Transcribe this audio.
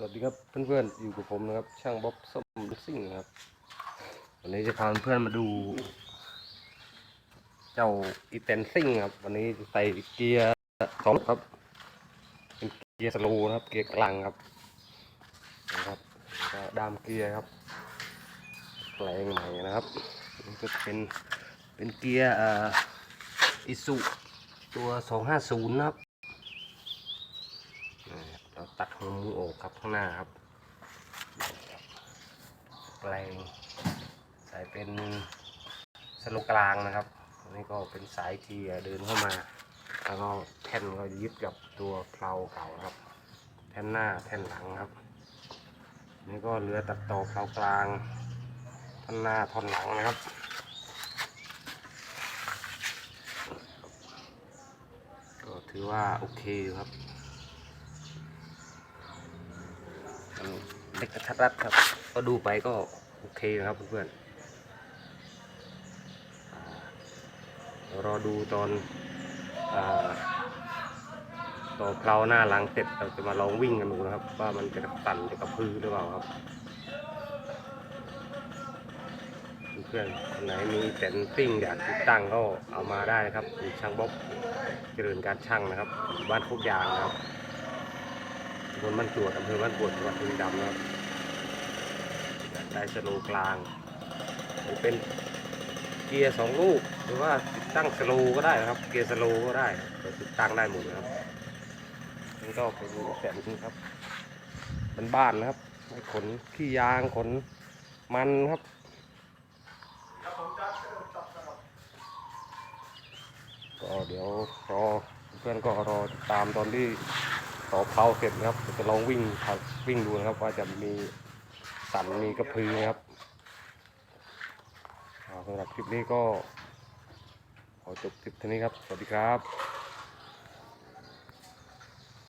สวัสดีครับเพื่อนๆอยู่กับผมนะครับ ช่างบ๊อบส้มซิ่งนะครับวันนี้จะพาเพื่อนมาดู เจ้าอีเตนซิ่งครับ วันนี้ใส่เกียร์สองครับ เป็นเกียร์สโลว์นะครับ เกียร์กลางครับนะครับก็ดามเกียร์ครับแปลงใหม่นะครับนี่ก็เป็นเป็นเกียร์อิสุตัวสองห้าศูนย์นะครับ ตัดหัวมืออกครับข้างหน้าครับแปลงใส่เป็นสโลกลางนะครับนนี้ก็เป็นสายเกียร์เดินเข้ามา แล้วก็แท่นก็ยึดกับตัวเพลาเก่าครับ แท่นหน้าแท่นหลังครับ นี่ก็เหลือตัดต่อเพลากลางท่อนหน้าท่อนหลังนะครับก็ถือว่าโอเคครับ มัน เล็กกระทัดรัดครับ ก็ดูไปก็โอเคนะครับเพื่อนๆรอดูตอนอต่อเพลาหน้าหลังเสร็จเราจะมาลองวิ่งกันดูนะครับ ว่ามันจะสั่นจะกระพือหรือเปล่าครับเพื่อนๆคนไหนมีแตนซิ่งอยากติดตั้งก็เอามาได้นะครับช่างบ๊อบเจริญการช่างนะครับบ้านโคกยางนะครับ บนบ้านจวดอำเภอบ้านจวดจังหวัดบุรีรัมย์นะครับได้สโลกลางเป็นเกียร์สองลูก หรือว่าติดตั้งสโลก็ได้นะครับ เกียร์สโลก็ได้ติดตั้งได้หมดนะครับนี่ก็เป็นแสนนี้ครับเป็นบ้านนะครับไม่ขนขี้ยางขนมันครับก็เดี๋ยวรอเพื่อนก็รอตามตอนที่ ต่อเพลาเสร็จนะครับจะลองวิ่งวิ่งดูนะครับ ว่าจะมีสันมีกระพือนะครับสำหรับคลิปนี้ก็ขอจบคลิปเท่านี้ครับ สวัสดีครับ